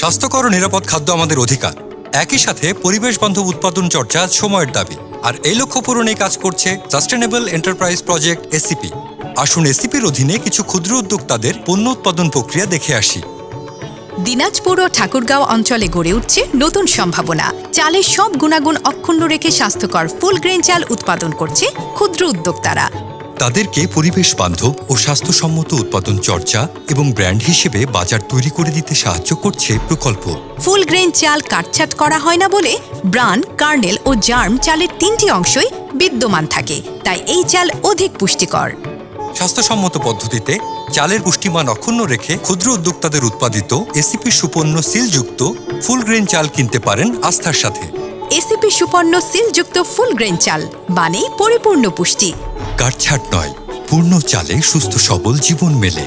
স্বাস্থ্যকর ও নিরাপদ খাদ্য আমাদের অধিকার। একই সাথে পরিবেশ বান্ধব উৎপাদন চর্চা সময়ের দাবি। আর এই লক্ষ্য পূরণে কাজ করছে সাস্টেনেবল এন্টারপ্রাইজ প্রজেক্ট এসিপি আসুন এসিপির অধীনে কিছু ক্ষুদ্র উদ্যোক্তাদের পণ্য উৎপাদন প্রক্রিয়া দেখে আসি। দিনাজপুর ও ঠাকুরগাঁও অঞ্চলে গড়ে উঠছে নতুন সম্ভাবনা। চালের সব গুণাগুণ অক্ষুণ্ণ রেখে স্বাস্থ্যকর ফুল গ্রেন চাল উৎপাদন করছে ক্ষুদ্র উদ্যোক্তারা। তাদেরকে পরিবেশ বান্ধব ও স্বাস্থ্যসম্মত উৎপাদন চর্চা এবং ব্র্যান্ড হিসেবে বাজার তৈরি করে দিতে সাহায্য করছে প্রকল্প। ফুল গ্রেন চাল কাটছাট করা হয় না বলে ব্রান কার্নেল ও জার্ম চালের তিনটি অংশই বিদ্যমান থাকে। তাই এই চাল অধিক পুষ্টিকর। স্বাস্থ্যসম্মত পদ্ধতিতে চালের পুষ্টিমান অক্ষুণ্ণ রেখে ক্ষুদ্র উদ্যোক্তাদের উৎপাদিত এসিপি সুপন্য সিলযুক্ত ফুল গ্রেন চাল কিনতে পারেন আস্থার সাথে। এসিপি সুপন্ন সিলযুক্ত ফুল গ্রেন চাল মানেই পরিপূর্ণ পুষ্টি। কাটছাট নয় পূর্ণ চালে সুস্থ সবল জীবন মেলে।